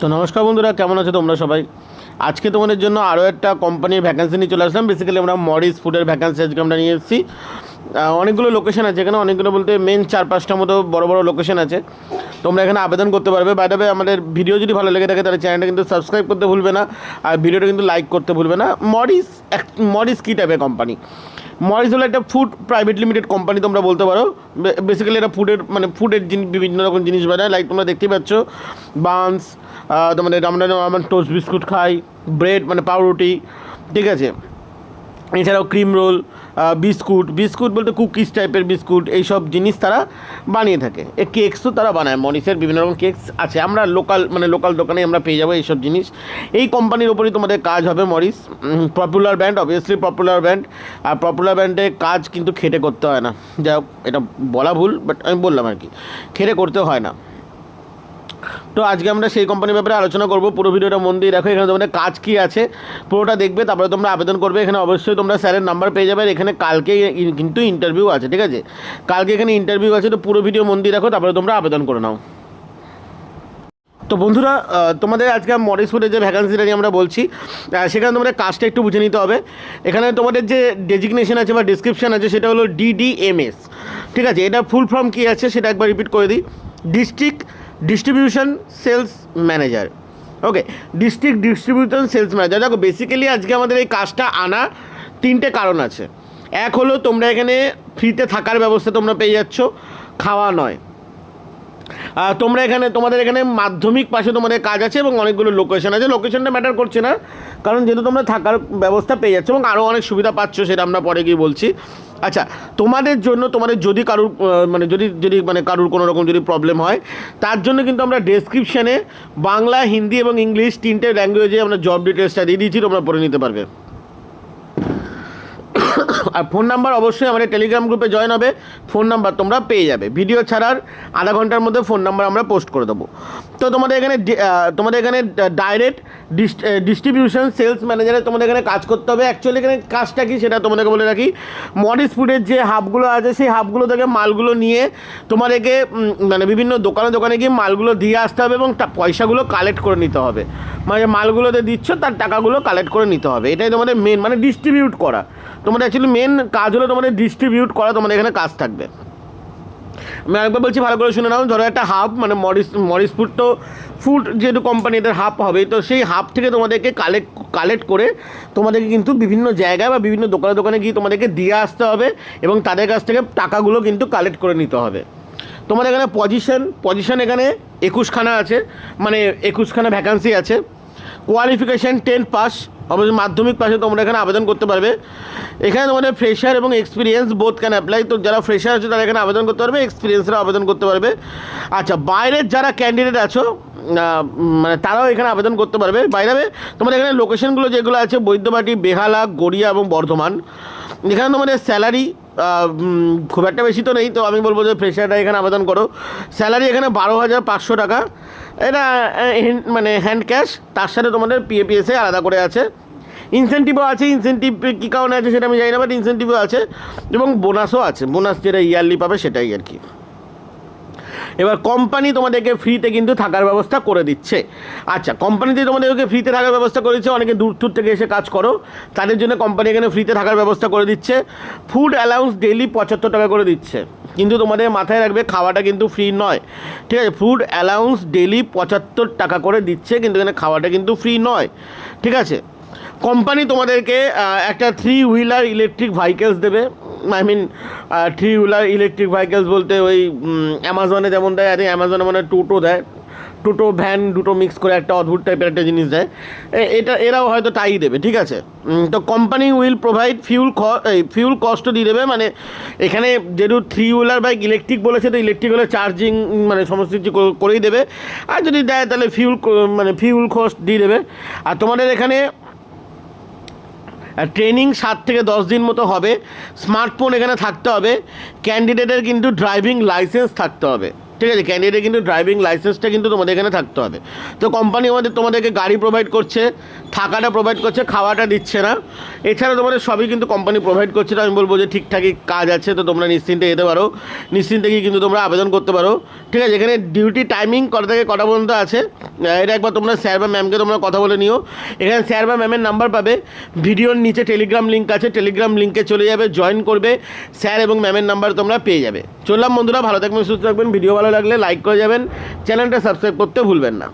তো নমস্কার বন্ধুরা, কেমন আছো তোমরা সবাই? আজকে তোমাদের জন্য আরও একটা কোম্পানির ভ্যাকেন্সি নিয়ে চলে আসলাম। বেসিক্যালি আমরা মরিস ফুডের ভ্যাকেন্সি আজকে আমরা নিয়ে এসেছি। অনেকগুলো লোকেশন আছে এখানে, অনেকগুলো বলতে মেন চার পাঁচটার মতো বড় বড় লোকেশন আছে। তোমরা এখানে আবেদন করতে পারবে। বাইরে আমাদের ভিডিও যদি ভালো লেগে থাকে, তাহলে চ্যানেলটা কিন্তু সাবস্ক্রাইব করতে ভুলবে না। আর ভিডিওটা কিন্তু লাইক করতে ভুলবে না। মরিস মরিস কী টাইপের কোম্পানি মরিস হলো একটা ফুড প্রাইভেট লিমিটেড কোম্পানি তোমরা বলতে পারো। বেসিক্যালি এটা ফুডের মানে ফুডের বিভিন্ন রকম জিনিস বানায়। লাইক তোমরা দেখতেই পাচ্ছ বান্স তোমাদের আমরা টোস্ট বিস্কুট খাই ব্রেড মানে পাউরুটি, ঠিক আছে? এছাড়াও ক্রিম রোল বিস্কুট বিস্কুট বলতে কুকিজ টাইপের বিস্কুট এইসব জিনিস তারা বানিয়ে থাকে। এ কেকসও তারা বানায় মরিসের বিভিন্ন রকম কেকস আছে। আমরা লোকাল মানে লোকাল দোকানে আমরা পেয়ে যাব এইসব জিনিস। এই কোম্পানির ওপরই তোমাদের কাজ হবে Morris popular brand obviously popular brand আর পপুলার ব্র্যান্ডে কাজ কিন্তু খেটে করতে হয় না। যাই এটা বলা ভুল বাট আমি বললাম আর কি। খেটে করতে হয় না। তো আজকে আমরা সেই কোম্পানির ব্যাপারে আলোচনা করব। পুরো ভিডিওটা মন দিয়ে দেখো, এখানে তোমাদের কাজ কী আছে। পুরোটা দেখবে, তারপরে তোমরা আবেদন করবে। এখানে অবশ্যই তোমরা স্যারের নাম্বার পেয়ে যাবে। এখানে কালকে কিন্তু ইন্টারভিউ আছে, ঠিক আছে? কালকে এখানে ইন্টারভিউ আছে, তো পুরো ভিডিও মন দিয়ে দেখো, তারপরে তোমরা আবেদন করে নাও। তো বন্ধুরা তোমাদের আজকে মরিসপুরে যে ভ্যাকান্সিটা নিয়ে আমরা বলছি সেখানে তোমাদের কাজটা একটু বুঝে নিতে হবে। এখানে তোমাদের যে ডেজিগনেশন আছে বা ডিসক্রিপশন আছে, সেটা হলো ডিডিএমএস ঠিক আছে? এটা ফুল ফর্ম কী আছে, সেটা একবার রিপিট করে দিই। District distribution sales manager okay district distribution sales manager দেখো বেসিক্যালি আজকে আমাদের এই কাজটা আনা তিনটে কারণ আছে। এক হলো তোমরা এখানে ফ্রিতে থাকার ব্যবস্থা তোমরা পেয়ে যাচ্ছ, খাওয়া নয়। তোমরা এখানে, তোমাদের এখানে মাধ্যমিক পাশে তোমাদের কাজ আছে এবং অনেকগুলো লোকেশন আছে। লোকেশনটা ম্যাটার করছে না, কারণ যেহেতু তোমরা থাকার ব্যবস্থা পেয়ে যাচ্ছ এবং আরও অনেক সুবিধা পাচ্ছ সেটা আমরা পরে গিয়ে বলছি। আচ্ছা তোমাদের জন্য, তোমাদের যদি কারুর মানে যদি যদি মানে কারুর কোনো রকম যদি প্রবলেম হয়, তার জন্য কিন্তু আমরা ডেসক্রিপশানে বাংলা, হিন্দি এবং ইংলিশ তিনটে ল্যাঙ্গুয়েজে আমরা জব ডিটেলসটা দিয়ে দিয়েছি, তোমরা পড়ে নিতে পারবে। আর ফোন নাম্বার অবশ্যই আমাদের টেলিগ্রাম গ্রুপে জয়েন হবে। ফোন নাম্বার তোমরা পেয়ে যাবে। ভিডিও ছাড়ার আধা ঘণ্টার মধ্যে ফোন নাম্বার আমরা পোস্ট করে দেবো। তো তোমাদের এখানে তোমাদের এখানে ডাইরেক্ট ডিস্ট্রিবিউশন সেলস ম্যানেজারে তোমাদের এখানে কাজ করতে হবে। অ্যাকচুয়ালি এখানে কাজটা কি সেটা তোমাদেরকে বলে রাখি। মডিস ফুডের যে হাবগুলো আছে, সেই হাবগুলো থেকে মালগুলো নিয়ে তোমাদেরকে মানে বিভিন্ন দোকানে দোকানে গিয়ে মালগুলো দিয়ে আসতে হবে এবং পয়সাগুলো কালেক্ট করে নিতে হবে। মানে মালগুলোতে দিচ্ছ, তার টাকাগুলো কালেক্ট করে নিতে হবে। এটাই তোমাদের মেন মানে ডিস্ট্রিবিউট করা। তোমাদের অ্যাকচুয়ালি মেন কাজ হলো তোমাদের ডিস্ট্রিবিউট করা, তোমাদের এখানে কাজ থাকবে। আমি আরেকবার বলছি, ভালো করে শুনে নাও, ধরো একটা হাব মানে মরিস মরিস ফুড তো ফুড যেহেতু কোম্পানি এদের হাব হবে তো সেই হাব থেকে তোমাদেরকে কালেক্ট কালেক্ট করে তোমাদেরকে কিন্তু বিভিন্ন জায়গায় বা বিভিন্ন দোকানে দোকানে গিয়ে তোমাদেরকে দিয়ে আসতে হবে এবং তাদের কাছ থেকে টাকাগুলো কিন্তু কালেক্ট করে নিতে হবে। তোমাদের এখানে পজিশন পজিশন এখানে একুশখানা আছে মানে একুশখানা ভ্যাকান্সি আছে। কোয়ালিফিকেশান টেন পাস অবশ্যই মাধ্যমিক পাশে তোমরা এখানে আবেদন করতে পারবে। এখানে তোমাদের ফ্রেশার এবং এক্সপিরিয়েন্স বোধ ক্যান অ্যাপ্লাই তো যারা ফ্রেশার আছে, তারা এখানে আবেদন করতে পারবে এক্সপিরিয়েন্সরা আবেদন করতে পারবে। আচ্ছা বাইরের যারা ক্যান্ডিডেট আছো মানে তারাও এখানে আবেদন করতে পারবে। বাইরে তোমাদের এখানে লোকেশনগুলো যেগুলো আছে, বৈদ্যবাটি, বেহালা, গড়িয়া এবং বর্ধমান। এখানে তোমাদের স্যালারি খুব একটা বেশি তো নেই, তো আমি বলব যে ফ্রেশারটা এখানে আবেদন করো। স্যালারি এখানে বারো হাজার পাঁচশো টাকা। এটা মানে হ্যান্ড ক্যাশ তার সাথে তোমাদের পিএপিএসে আলাদা করে আছে। ইনসেন্টিভও আছে ইনসেন্টিভ কী কারণে আছে সেটা আমি জানি না বাট ইনসেন্টিভও আছে, এবং বোনাসও আছে। বোনাস যেটা ইয়ারলি পাবে সেটাই আর কি। এবার কোম্পানি তোমাদেরকে ফ্রিতে কিন্তু থাকার ব্যবস্থা করে দিচ্ছে। আচ্ছা কোম্পানিতে তোমাদেরকে ফ্রিতে থাকার ব্যবস্থা করে দিচ্ছে, অনেকে দূর দূর থেকে এসে কাজ করো। তাদের জন্য কোম্পানি এখানে ফ্রিতে থাকার ব্যবস্থা করে দিচ্ছে। ফুড অ্যালাউন্স ডেলি পঁচাত্তর টাকা করে দিচ্ছে। কিন্তু তোমাদের মাথায় রাখবে, খাওয়াটা কিন্তু ফ্রি নয়। ঠিক আছে ফুড অ্যালাউন্স ডেলি পঁচাত্তর টাকা করে দিচ্ছে, কিন্তু এখানে খাওয়াটা কিন্তু ফ্রি নয়। ঠিক আছে কোম্পানি তোমাদেরকে একটা থ্রি হুইলার ইলেকট্রিক ভেহিকেলস দেবে। I mean three wheeler electric vehicles বলতে ওই অ্যামাজনে যেমন দেয়, আরে অ্যামাজনে মানে টোটো দেয়। টোটো ভ্যান দুটো মিক্স করে একটা অদ্ভুত টাইপের একটা জিনিস দেয়। এটা, এরাও হয়তো তাই দেবে, ঠিক আছে? তো company will provide fuel fuel কস্টও দিয়ে দেবে মানে এখানে যেহেতু থ্রি হুইলার বাইক ইলেকট্রিক বলেছে, তো ইলেকট্রিক হলে চার্জিং মানে সমস্ত কিছু করেই দেবে। আর যদি দেয়, তাহলে ফিউল মানে ফিউল কস্ট দিয়ে দেবে। আর তোমাদের এখানে ট্রেনিং সাত থেকে দশ দিন মতো হবে। স্মার্টফোন এখানে থাকতে হবে। ক্যান্ডিডেটের কিন্তু ড্রাইভিং লাইসেন্স থাকতে হবে। ঠিক আছে ক্যান্ডিডেট কিন্তু ড্রাইভিং লাইসেন্সটা কিন্তু তোমাদের এখানে থাকতে হবে। তো কোম্পানি আমাদের তোমাদেরকে গাড়ি প্রোভাইড করছে, থাকাটা প্রোভাইড করছে, খাওয়াটা দিচ্ছে না। এছাড়া তোমাদের সবই কিন্তু কোম্পানি প্রোভাইড করছে। তো আমি বলব যে ঠিকঠাকই কাজ আছে, তো তোমরা নিশ্চিন্তে যেতে পারো। নিশ্চিন্তে গিয়ে কিন্তু তোমরা আবেদন করতে পারো। ঠিক আছে, এখানে ডিউটি টাইমিং কটা থেকে কটা পর্যন্ত আছে? এটা একবার তোমরা স্যার বা ম্যামকে তোমরা কথা বলে নিও। এখানে স্যার বা ম্যামের নাম্বার পাবে। ভিডিওর নিচে টেলিগ্রাম লিঙ্ক আছে। টেলিগ্রাম লিঙ্কে চলে যাবে জয়েন করবে। স্যার এবং ম্যামের নাম্বার তোমরা পেয়ে যাবে। চললাম বন্ধুরা, ভালো থাকবেন, সুস্থ থাকবেন। ভিডিও ভালো লাগলে লাইক করে যাবেন। চ্যানেলটা সাবস্ক্রাইব করতে ভুলবেন না।